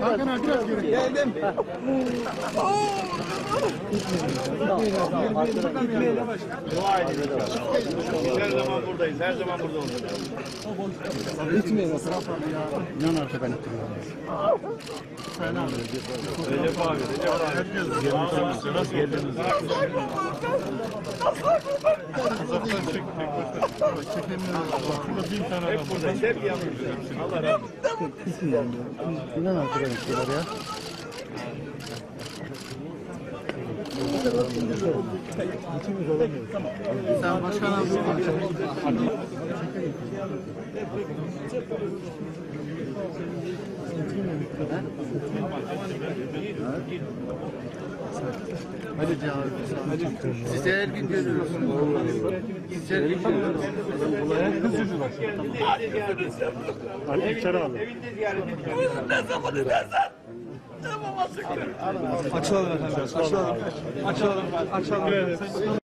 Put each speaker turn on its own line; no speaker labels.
Hakan abi biraz geri.
Geldim.
Dua edin. Her zaman buradayız. Her zaman burada olacağız.
Gitmeyin o tarafa.
İnan arka ben ettim.
Recep abi, Recep abi. Nasıl geldiniz? Hep buradayız. Hep yanımızda. Allah razı olsun.
İnan arka ben ettiler ya. Sen başkan abi. Hadi Cevap. Hadi. Sizi her gün görüyoruz. Sizi her gün görüyoruz.
Hadi içeri alın. Evinde ziyaret edeceğim.
Açalım efendim. Açalım. Açalım. Açalım.